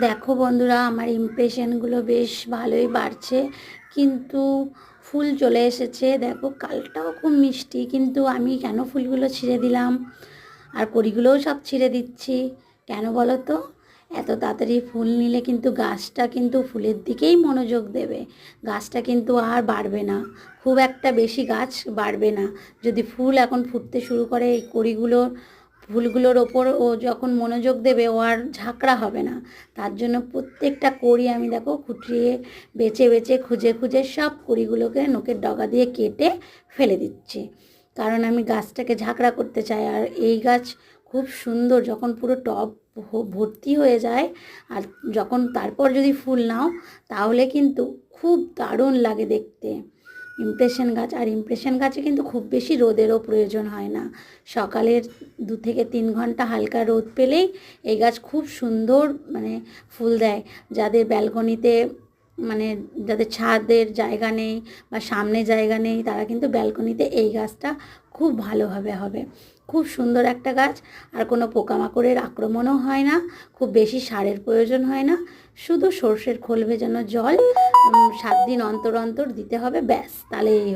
দেখো বন্ধুরা, আমার ইমপ্রেশনগুলো বেশ ভালোই বাড়ছে। কিন্তু ফুল চলে এসেছে। দেখো, কালটাও খুব মিষ্টি, কিন্তু আমি কেন ফুলগুলো ছিঁড়ে দিলাম? আর কড়িগুলোও সব ছিঁড়ে দিচ্ছি। কেন বলো তো? এত তাড়াতাড়ি ফুল নিলে কিন্তু গাছটা কিন্তু ফুলের দিকেই মনোযোগ দেবে। গাছটা কিন্তু আর বাড়বে না। খুব একটা বেশি গাছ বাড়বে না। যদি ফুল এখন ফুটতে শুরু করে, এই কড়িগুলোর ফুলগুলোর ওপর ও যখন মনোযোগ দেবে, ও আর ঝাঁকড়া হবে না। তার জন্য প্রত্যেকটা কড়ি আমি দেখো খুঁটিয়ে বেছে বেছে খুঁজে খুঁজে সব কড়িগুলোকে নোকের ডগা দিয়ে কেটে ফেলে দিচ্ছি। কারণ আমি গাছটাকে ঝাঁকড়া করতে চাই আর এই গাছ খুব সুন্দর যখন পুরো ভ- ভর্তি হয়ে যায় আর যখন তারপর যদি ফুল নাও, তাহলে কিন্তু খুব দারুণ লাগে দেখতে। ইমপ্রেশন গাছ, আর ইমপ্রেশন গাছে কিন্তু খুব বেশি রোদেরও প্রয়োজন হয় না। সকালের দু থেকে তিন ঘণ্টা হালকা রোদ পেলেই এই গাছ খুব সুন্দর মানে ফুল দেয়। যাদের ব্যালকনিতে মানে যাদের ছাদের জায়গা নেই বা সামনে জায়গা নেই, তারা কিন্তু ব্যালকনিতে এই গাছটা খুব ভালোভাবে হবে। খুব সুন্দর একটা গাছ, আর কোনো পোকামাকড়ের আক্রমণও হয় না, খুব বেশি সারের প্রয়োজন হয় না। শুধু সর্ষের খোল ভেজানো জল সাত দিন অন্তর অন্তর দিতে হবে, ব্যাস তাহলেই